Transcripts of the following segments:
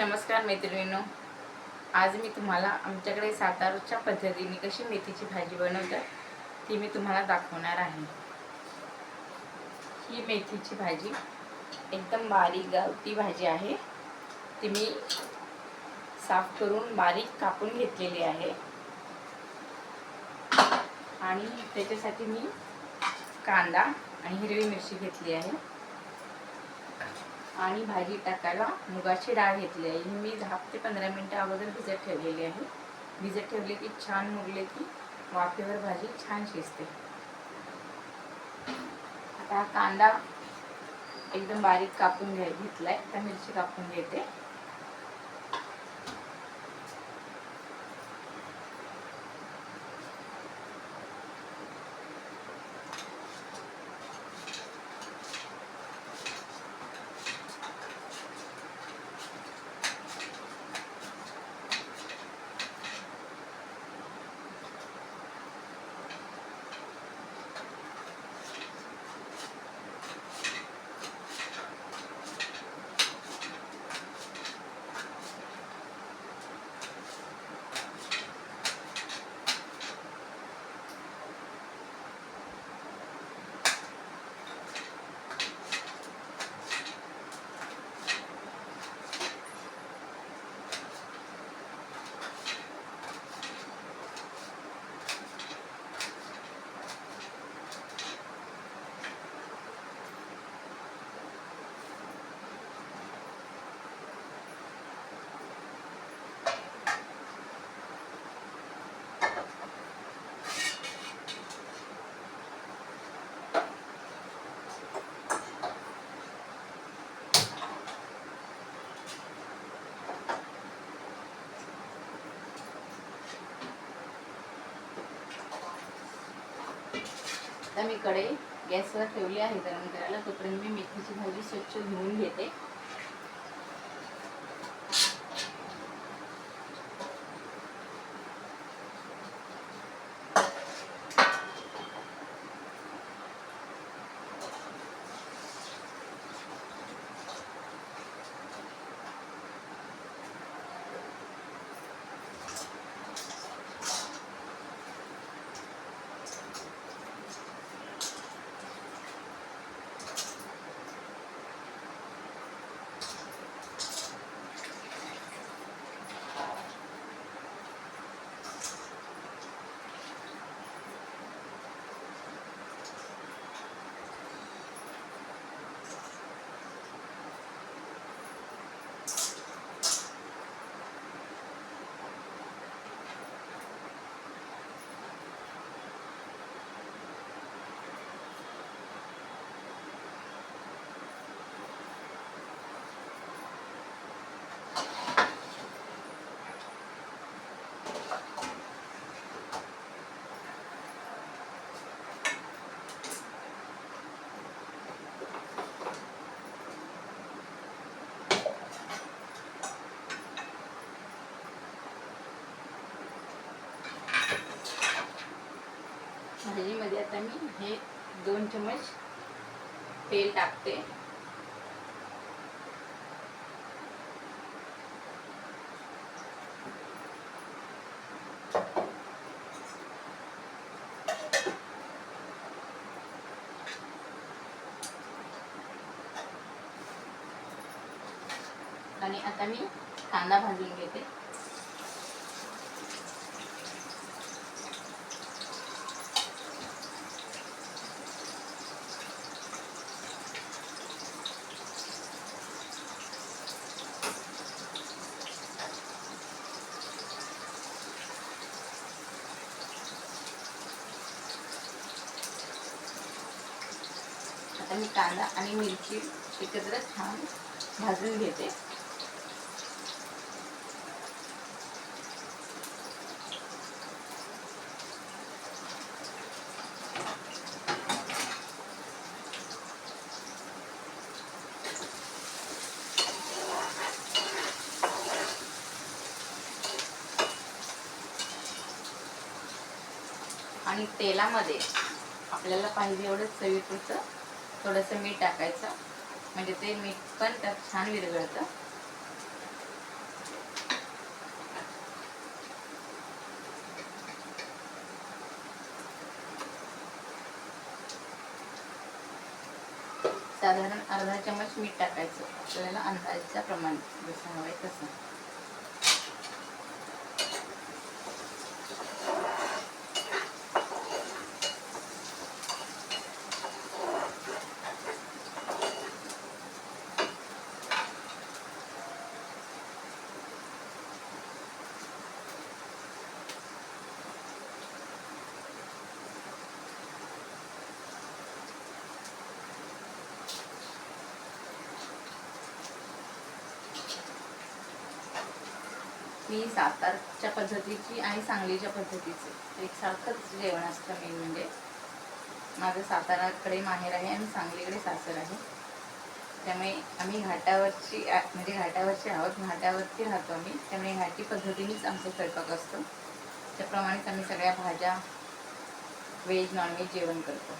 नमस्कार मैत्रिणींनो. आज मी तुम्हाला आमच्याकडे सातारच्या पद्धतीने कशी मेथीची भाजी बनवतात ती मी तुम्हाला दाखवणार आहे. ही मेथीची भाजी एकदम बारीक गावती भाजी आहे. ती मी साफ करून बारीक कापून घेतलेली आहे. आणि त्याच्यासाठी मी कांदा आणि हिरवी मिरची घेतली आहे. आणि भाजी टाकायला मुगाची डाळ घेतली आहे. ही मी दहा ते पंधरा मिनटं अगोदर भिजत ठेवलेली आहे. भिजत ठेवली की छान मुरले की वाफेवर भाजी छान शिजते. आता हा कांदा एकदम बारीक कापून घ्या घेतलाय. त्या मिरची कापून घेते. आता मी कडे गॅसवर ठेवली आहे गरम करायला. तोपर्यंत मी मेथीची भाजी स्वच्छ धुवून घेते. भाजीमध्ये आता मी हे दोन चमच तेल टाकते. आणि आता मी कांदा भाजून घेते. आता मी कांदा आणि मिरची एकत्र छान भाजून घेते. आणि तेलामध्ये आपल्याला पाहिजे एवढं चवीपुरतं थोडंसं मीठ टाकायचं. म्हणजे ते मीठ पण त्यात छान विरघळतं. साधारण अर्धा चमच मीठ टाकायचं. आपल्याला अंदाजच्या प्रमाण जसं हवं आहे तसं. मी सातारच्या पद्धतीची आणि सांगलीच्या पद्धतीची. एकसारखंच जेवण असतं मेन म्हणजे. माझं साताराकडे माहेर आहे आणि सांगलीकडे सासर आहे. त्यामुळे आम्ही घाटावरची म्हणजे घाटावरचे आहोत. घाटावरती राहतो आम्ही. त्यामुळे घाटी पद्धतीनेच आमचा स्वयंपाक असतो. त्याप्रमाणेच आम्ही सगळ्या भाज्या व्हेज नॉनव्हेज जेवण करतो.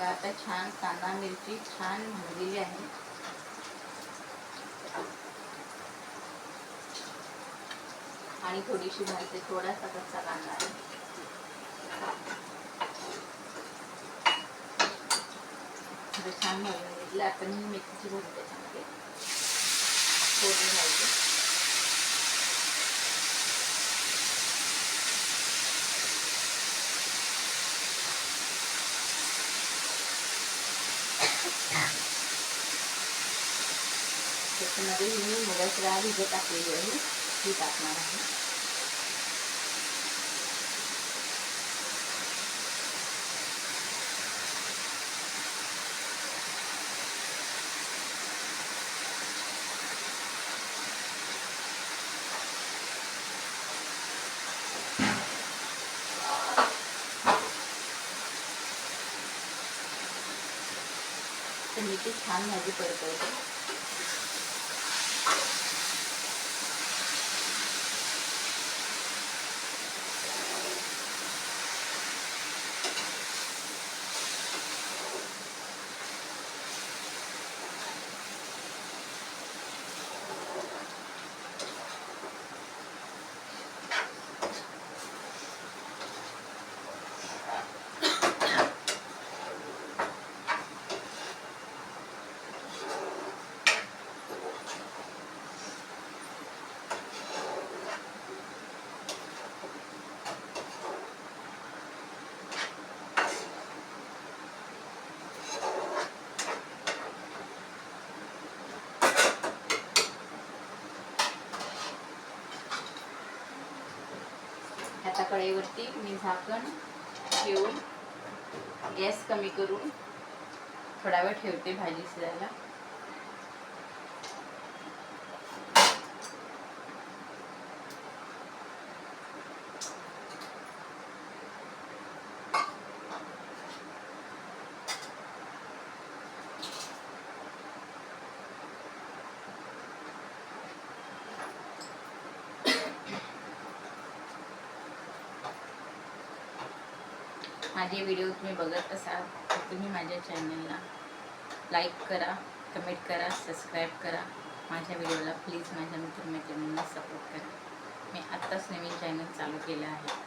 बघा आता छान कांदा मिरची छान भाजलेली आहे. आणि थोडीशी भाजते थोडासा कच्चा कांदा आहे. छान भाजून घेतलं आता मी मेथीची भरून त्याच्यामध्ये फोडणी घालते. त्याच्यामध्ये मी मुगाची डाळ भिजत टाकलेली आहे. ती टाकणार आहे. तर मी ती छान भाजी परतवते. कढईवरती मी झाकण ठेवून गॅस कमी करून थोडा वेळ ठेवते भाजी शिजायला. माझे व्हिडिओ तुम्ही बघत असाल तर तुम्ही माझ्या चॅनलला लाईक करा कमेंट करा सबस्क्राईब करा. माझ्या व्हिडिओला प्लीज माझ्या मित्रमैत्रिणींना सपोर्ट करा. मी आत्ताच नवीन चॅनल चालू केलं आहे.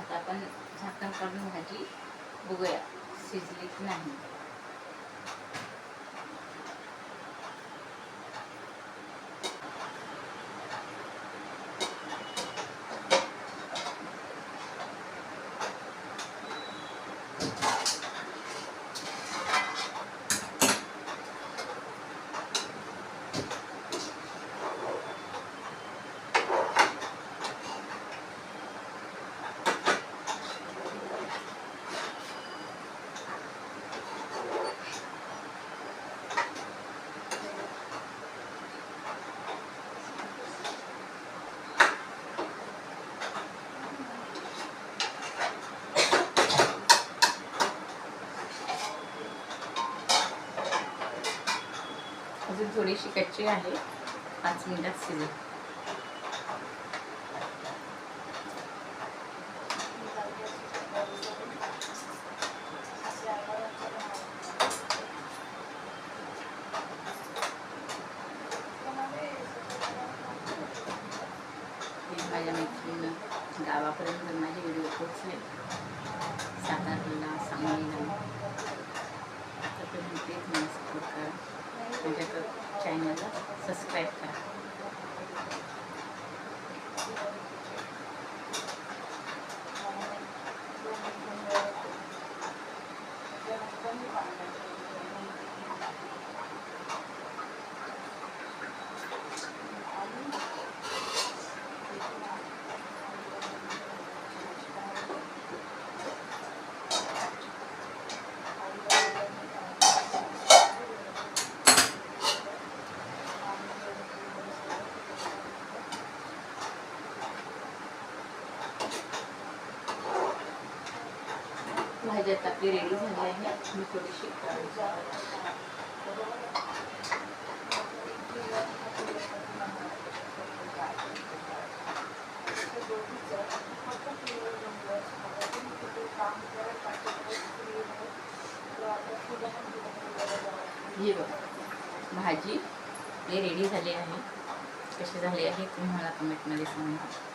आता आपण झाकण काढून भाजी बघूया शिजली की नाही. थोडीशी कच्ची आहे. पाच मिनिटात शिजेल हे माझ्या मैत्रिणीनं गावापर्यंत माझे व्हिडिओ पोचले भाजी आता आपली रेडी झाली आहे. मी थोडीशी ही बघ. भाजी हे रेडी झाली आहे. कशी झाली आहे? तुम्ही मला कमेंटमध्ये सांगा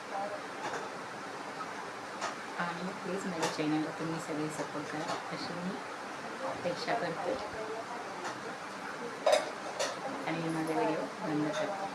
आणि प्लीज माझ्या चॅनलला तुम्ही सगळे सपोर्ट करा. अशी मी अपेक्षा करते. आणि माझा व्हिडिओ बंद करते.